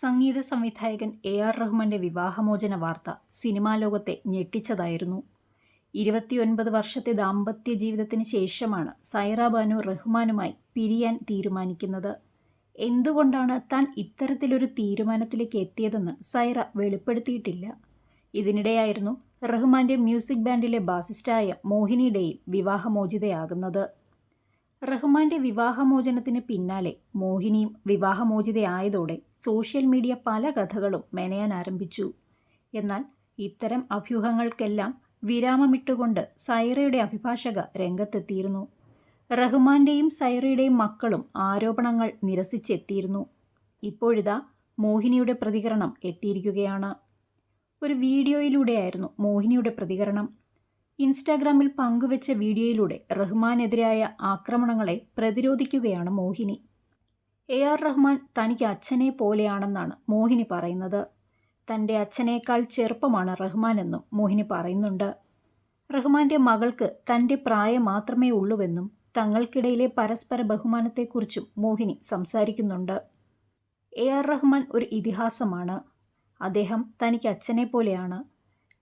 സംഗീത സംവിധായകൻ A R റഹ്മാന്റെ വിവാഹമോചന വാർത്ത സിനിമാ ലോകത്തെ ഞെട്ടിച്ചതായിരുന്നു. ഇരുപത്തിയൊൻപത് വർഷത്തെ ദാമ്പത്യ ജീവിതത്തിന് ശേഷമാണ് സൈറ ബാനു റഹ്മാനുമായി പിരിയാൻ തീരുമാനിക്കുന്നത്. എന്തുകൊണ്ടാണ് താൻ ഇത്തരത്തിലൊരു തീരുമാനത്തിലേക്ക് എത്തിയതെന്ന് സൈറ വെളിപ്പെടുത്തിയിട്ടില്ല. ഇതിനിടെയായിരുന്നു റഹ്മാന്റെ മ്യൂസിക് ബാൻഡിലെ ബാസിസ്റ്റായ മോഹിനിയുടെയും വിവാഹമോചിതയാകുന്നത്. റഹ്മാന്റെ വിവാഹമോചനത്തിന് പിന്നാലെ മോഹിനിയും വിവാഹമോചിതയായതോടെ സോഷ്യൽ മീഡിയ പല കഥകളും മെനയാൻ ആരംഭിച്ചു. എന്നാൽ ഇത്തരം അഭ്യൂഹങ്ങൾക്കെല്ലാം വിരാമമിട്ടുകൊണ്ട് സൈറയുടെ അഭിഭാഷക രംഗത്തെത്തിയിരുന്നു. റഹ്മാന്റെയും സൈറയുടെയും മക്കളും ആരോപണങ്ങൾ നിരസിച്ചെത്തിയിരുന്നു. ഇപ്പോഴിതാ മോഹിനിയുടെ പ്രതികരണം എത്തിയിരിക്കുകയാണ്. ഒരു വീഡിയോയിലൂടെയായിരുന്നു മോഹിനിയുടെ പ്രതികരണം. ഇൻസ്റ്റാഗ്രാമിൽ പങ്കുവച്ച വീഡിയോയിലൂടെ റഹ്മാനെതിരായ ആക്രമണങ്ങളെ പ്രതിരോധിക്കുകയാണ് മോഹിനി. എ ആർ റഹ്മാൻ തനിക്ക് അച്ഛനെ പോലെയാണെന്നാണ് മോഹിനി പറയുന്നത്. തന്റെ അച്ഛനേക്കാൾ ചെറുപ്പമാണ് റഹ്മാനെന്നും മോഹിനി പറയുന്നുണ്ട്. റഹ്മാന്റെ മകൾക്ക് തന്റെ പ്രായം മാത്രമേ ഉള്ളൂവെന്നും തങ്ങൾക്കിടയിലെ പരസ്പര ബഹുമാനത്തെക്കുറിച്ചും മോഹിനി സംസാരിക്കുന്നുണ്ട്. എ ആർ റഹ്മാൻ ഒരു ഇതിഹാസമാണ്. അദ്ദേഹം തനിക്ക് അച്ഛനെ പോലെയാണ്.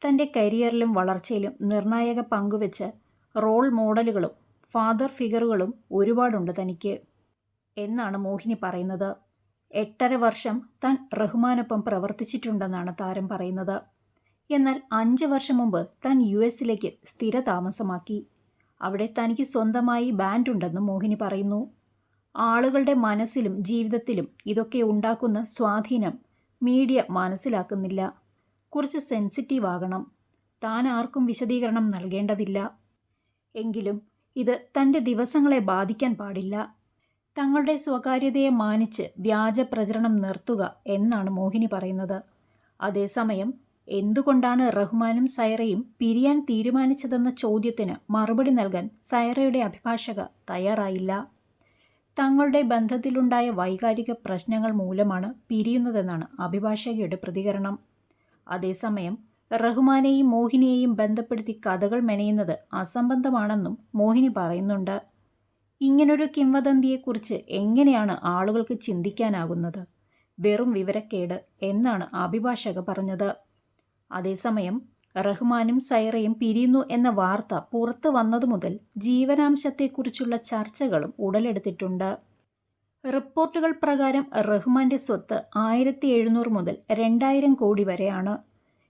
തന്റെ കരിയറിലും വളർച്ചയിലും നിർണായക പങ്കുവെച്ച് റോൾ മോഡലുകളും ഫാദർ ഫിഗറുകളും ഒരുപാടുണ്ട് തനിക്ക് എന്നാണ് മോഹിനി പറയുന്നത്. എട്ടര വർഷം താൻ റഹ്മാനൊപ്പം പ്രവർത്തിച്ചിട്ടുണ്ടെന്നാണ് താരം പറയുന്നത്. എന്നാൽ അഞ്ച് വർഷം മുമ്പ് താൻ യു എസിലേക്ക് സ്ഥിര താമസമാക്കി അവിടെ തനിക്ക് സ്വന്തമായി ബാൻഡുണ്ടെന്നും മോഹിനി പറയുന്നു. ആളുകളുടെ മനസ്സിലും ജീവിതത്തിലും ഇതൊക്കെ ഉണ്ടാക്കുന്ന സ്വാധീനം മീഡിയ മനസ്സിലാക്കുന്നില്ല. കുറച്ച് സെൻസിറ്റീവ് ആകണം താൻ ആർക്കും വിശദീകരണം നൽകേണ്ടതില്ല. എങ്കിലും ഇത് തന്റെ ദിവസങ്ങളെ ബാധിക്കാൻ പാടില്ല. തങ്ങളുടെ സ്വകാര്യതയെ മാനിച്ച് വ്യാജ പ്രചരണം നിർത്തുക എന്നാണ് മോഹിനി പറയുന്നത്. അതേസമയം എന്തുകൊണ്ടാണ് റഹ്മാനും സൈറയും പിരിയാൻ തീരുമാനിച്ചതെന്ന ചോദ്യത്തിന് മറുപടി നൽകാൻ സൈറയുടെ അഭിഭാഷക തയ്യാറായില്ല. തങ്ങളുടെ ബന്ധത്തിലുണ്ടായ വൈകാരിക പ്രശ്നങ്ങൾ മൂലമാണ് പിരിയുന്നതെന്നാണ് അഭിഭാഷകയുടെ പ്രതികരണം. അതേസമയം റഹ്മാനെയും മോഹിനിയെയും ബന്ധപ്പെടുത്തി കഥകൾ മെനയുന്നത് അസംബന്ധമാണെന്നും മോഹിനി പറയുന്നുണ്ട്. ഇങ്ങനൊരു കിംവദന്തിയെക്കുറിച്ച് എങ്ങനെയാണ് ആളുകൾക്ക് ചിന്തിക്കാനാകുന്നത്? വെറും വിവരക്കേട് എന്നാണ് അഭിഭാഷക പറഞ്ഞത്. അതേസമയം റഹ്മാനും സൈറയും പിരിയുന്നു എന്ന വാർത്ത പുറത്തു വന്നതു മുതൽ ജീവനാംശത്തെക്കുറിച്ചുള്ള ചർച്ചകളും ഉടലെടുത്തിട്ടുണ്ട്. റിപ്പോർട്ടുകൾ പ്രകാരം റഹ്മാന്റെ സ്വത്ത് ആയിരത്തി എഴുന്നൂറ് മുതൽ രണ്ടായിരം കോടി വരെയാണ്.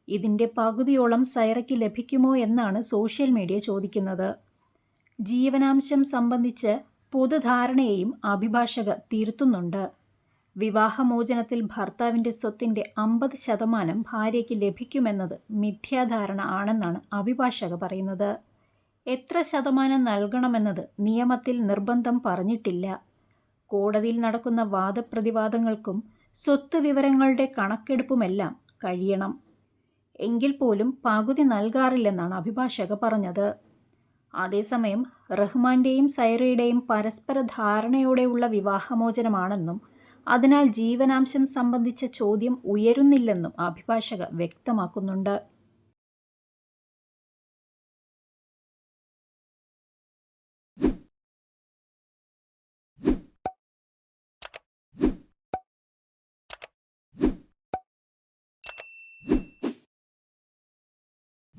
ഇതിന്റെ പകുതിയോളം സൈറയ്ക്ക് ലഭിക്കുമോ എന്നാണ് സോഷ്യൽ മീഡിയ ചോദിക്കുന്നത്. ജീവനാംശം സംബന്ധിച്ച് പൊതുധാരണയെയും അഭിഭാഷക തിരുത്തുന്നുണ്ട്. വിവാഹമോചനത്തിൽ ഭർത്താവിന്റെ സ്വത്തിന്റെ അമ്പത് ശതമാനം ഭാര്യയ്ക്ക് ലഭിക്കുമെന്നത് മിഥ്യാധാരണ ആണെന്നാണ് അഭിഭാഷക പറയുന്നത്. എത്ര ശതമാനം നൽകണമെന്നത് നിയമത്തിൽ നിർബന്ധം പറഞ്ഞിട്ടില്ല. കോടതിയിൽ നടക്കുന്ന വാദപ്രതിവാദങ്ങൾക്കും സ്വത്ത് വിവരങ്ങളുടെ കണക്കെടുപ്പുമെല്ലാം കഴിയണം. എങ്കിൽ പോലും പകുതി നൽകാറില്ലെന്നാണ് അഭിഭാഷക പറഞ്ഞത്. അതേസമയം റഹ്മാന്റെയും സൈറയുടെയും പരസ്പര ധാരണയോടെയുള്ള വിവാഹമോചനമാണെന്നും അതിനാൽ ജീവനാംശം സംബന്ധിച്ച ചോദ്യം ഉയരുന്നില്ലെന്നും അഭിഭാഷക വ്യക്തമാക്കുന്നുണ്ട്.